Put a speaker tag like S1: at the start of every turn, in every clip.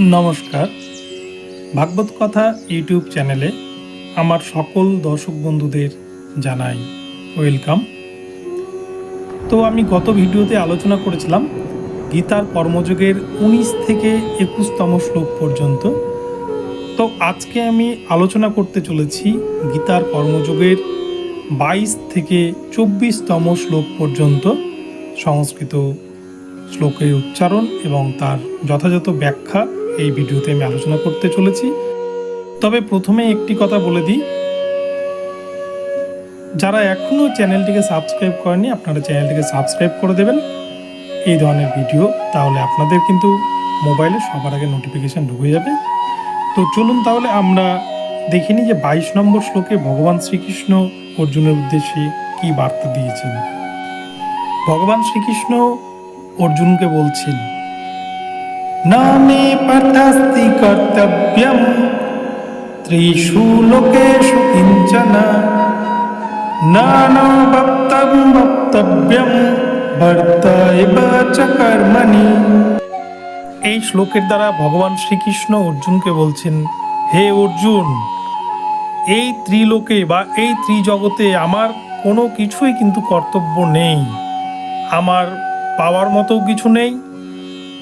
S1: নমস্কার। ভাগবত কথা ইউটিউব চ্যানেলে আমার সকল দর্শক বন্ধুদের জানাই ওয়েলকাম। তো আমি গত ভিডিওতে আলোচনা করেছিলাম গীতার কর্মযোগের উনিশ থেকে একুশতম শ্লোক পর্যন্ত। তো আজকে আমি আলোচনা করতে চলেছি গীতার কর্মযোগের বাইশ থেকে চব্বিশতম শ্লোক পর্যন্ত সংস্কৃত শ্লোকের উচ্চারণ এবং তার যথাযথ ব্যাখ্যা এই ভিডিওতে আমি আলোচনা করতে চলেছি। তবে প্রথমে একটি কথা বলে দিই। যারা এখনও চ্যানেলটিকে সাবস্ক্রাইব করেনি আপনারা চ্যানেলটিকে সাবস্ক্রাইব করে দেবেন। এই ধরনের ভিডিও, তাহলে আপনাদের কিন্তু মোবাইলে সবার আগে নোটিফিকেশান ঢুকে যাবে। তো চলুন তাহলে আমরা দেখিনি যে বাইশ নম্বর শ্লোকে ভগবান শ্রীকৃষ্ণ অর্জুনের উদ্দেশ্যে কি বার্তা দিয়েছেন। ভগবান শ্রীকৃষ্ণ অর্জুনকে বলছেন কিঞ্চন না না বক্তব্য বক্তব্যম চ কর্মণি এই শ্লোকের দ্বারা ভগবান শ্রীকৃষ্ণ অর্জুনকে বলছেন, হে অর্জুন, এই ত্রিলোকে বা এই ত্রিজগতে আমার কোনো কিছুই কিন্তু কর্তব্য নেই। আমার পাওয়ার মতো কিছু নেই,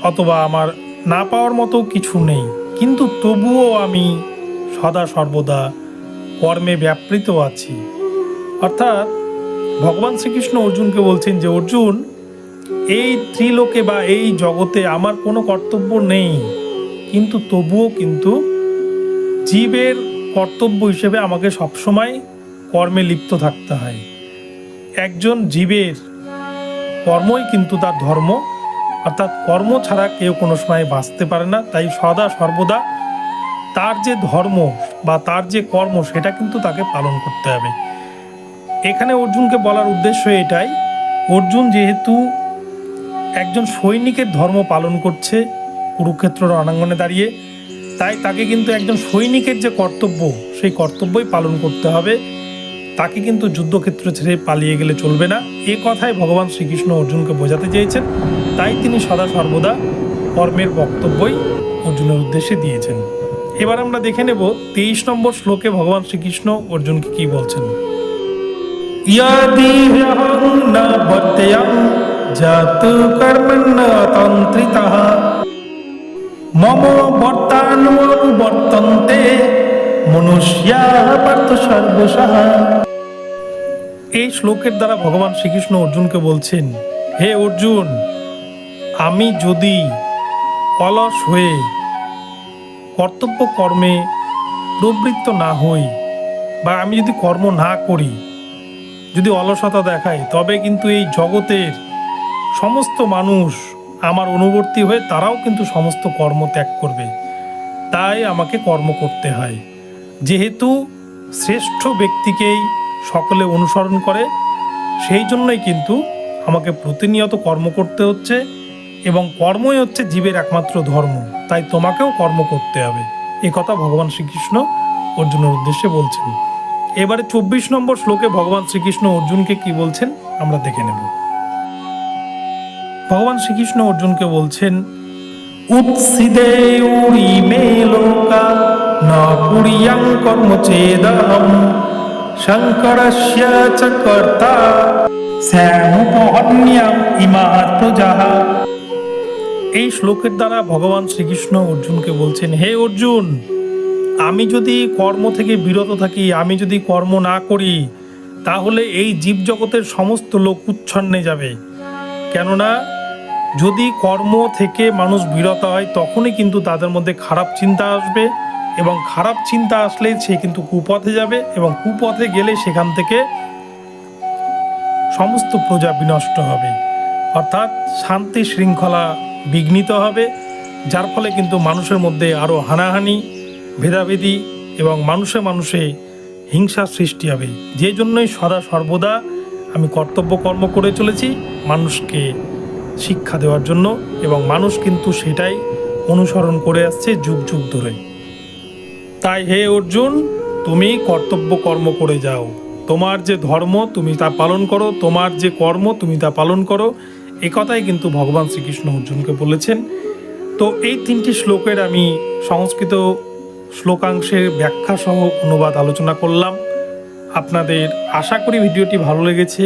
S1: অথবা আমার না পাওয়ার মতো কিছু নেই। কিন্তু তবুও আমি সদা সর্বদা কর্মে ব্যাপৃত আছি। অর্থাৎ ভগবান শ্রীকৃষ্ণ অর্জুনকে বলছেন যে, অর্জুন, এই ত্রিলোকে বা এই জগতে আমার কোনো কর্তব্য নেই। কিন্তু তবুও কিন্তু জীবের কর্তব্য হিসেবে আমাকে সবসময় কর্মে লিপ্ত থাকতে হয়। একজন জীবের কর্মই কিন্তু তার ধর্ম। অর্থাৎ কর্ম ছাড়া কেউ কোনো সময় বাঁচতে পারে না। তাই সদা সর্বদা তার যে ধর্ম বা তার যে কর্ম, সেটা কিন্তু তাকে পালন করতে হবে। এখানে অর্জুনকে বলার উদ্দেশ্য এটাই, অর্জুন যেহেতু একজন সৈনিকের ধর্ম পালন করছে কুরুক্ষেত্র রণাঙ্গনে দাঁড়িয়ে, তাই তাকে কিন্তু একজন সৈনিকের যে কর্তব্য, সেই কর্তব্যই পালন করতে হবে। তাকে কিন্তু যুদ্ধক্ষেত্র ছেড়ে পালিয়ে গেলে চলবে না। এ কথাই ভগবান শ্রীকৃষ্ণ অর্জুনকে বোঝাতে চেয়েছেন। তাই তিনি সদা সর্বদা কর্মের বক্তব্যই অর্জুনের উদ্দেশ্যে দিয়েছেন। এবার আমরা দেখে নেব তেইশ নম্বর শ্লোকে ভগবান শ্রীকৃষ্ণ অর্জুনকে কি বলছেন। মম মনুষ্যা পার্থ সর্বশঃ। এই শ্লোকের দ্বারা ভগবান শ্রীকৃষ্ণ অর্জুনকে বলছেন, হে অর্জুন, আমি যদি অলস হয়ে কর্তব্য কর্মে প্রবৃত্ত না হই বা আমি যদি কর্ম না করি, যদি অলসতা দেখাই তবে কিন্তু এই জগতের সমস্ত মানুষ আমার অনুবর্তী হয়ে তারাও কিন্তু সমস্ত কর্ম ত্যাগ করবে। তাই আমাকে কর্ম করতে হয়। যেহেতু শ্রেষ্ঠ ব্যক্তিকেই সকলে অনুসরণ করে, সেই জন্যই কিন্তু আমাকে প্রতিনিয়ত কর্ম করতে হচ্ছে এবং কর্মই হচ্ছে জীবের একমাত্র ধর্ম। তাই তোমাকেও কর্ম করতে হবে। এ কথা ভগবান শ্রীকৃষ্ণ অর্জুনের উদ্দেশ্যে বলছেন। এবারে চব্বিশ নম্বর শ্লোকে ভগবান শ্রীকৃষ্ণ অর্জুনকে কি বলছেন আমরা দেখে নেব। ভগবান শ্রীকৃষ্ণ অর্জুনকে বলছেন উৎসিদে উড়ি মে লোকা ন পুরিয়াং শঙ্করস্য চ কর্তা। শ্যামোপহন্যাম ইমাত প্রজাহা এই শ্লোকের দ্বারা ভগবান শ্রীকৃষ্ণ অর্জুনকে বলছেন, হে অর্জুন, আমি যদি কর্ম থেকে বিরত থাকি, আমি যদি কর্ম না করি, তাহলে এই জীবজগতের সমস্ত লোক উচ্ছন্নে যাবে। কেননা, যদি কর্ম থেকে মানুষ বিরত হয়, তখনই কিন্তু তাদের মধ্যে খারাপ চিন্তা আসবে। এবং খারাপ চিন্তা আসলে সে কিন্তু কুপথে যাবে এবং কুপথে গেলে সেখান থেকে সমস্ত প্রজা বিনষ্ট হবে। অর্থাৎ শান্তি শৃঙ্খলা বিঘ্নিত হবে, যার ফলে কিন্তু মানুষের মধ্যে আরও হানাহানি, ভেদাভেদি এবং মানুষে মানুষে হিংসার সৃষ্টি হবে। যে জন্যই সদা সর্বদা আমি কর্তব্য কর্ম করে চলেছি মানুষকে শিক্ষা দেওয়ার জন্য এবং মানুষ কিন্তু সেটাই অনুসরণ করে আসছে যুগ যুগ ধরে। তাই হে অর্জুন, তুমি কর্তব্য কর্ম করে যাও। তোমার যে ধর্ম, তুমি তা পালন করো। তোমার যে কর্ম, তুমি তা পালন করো। এ কথাই কিন্তু ভগবান শ্রীকৃষ্ণ অর্জুনকে বলেছেন। তো এই তিনটি শ্লোকের আমি সংস্কৃত শ্লোকাংশের ব্যাখ্যা সহ অনুবাদ আলোচনা করলাম। আপনাদের আশা করি ভিডিওটি ভালো লেগেছে।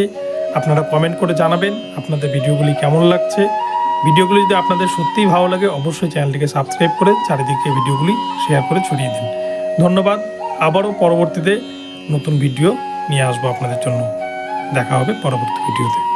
S1: আপনারা কমেন্ট করে জানাবেন আপনাদের ভিডিওগুলি কেমন লাগছে। ভিডিওগুলি যদি আপনাদের সত্যিই ভালো লাগে, অবশ্যই চ্যানেলটিকে সাবস্ক্রাইব করে চারিদিকে ভিডিওগুলি শেয়ার করে ছড়িয়ে দিন। ধন্যবাদ। আবারও পরবর্তীতে নতুন ভিডিও নিয়ে আসব আপনাদের জন্য। দেখা হবে পরবর্তী ভিডিওতে।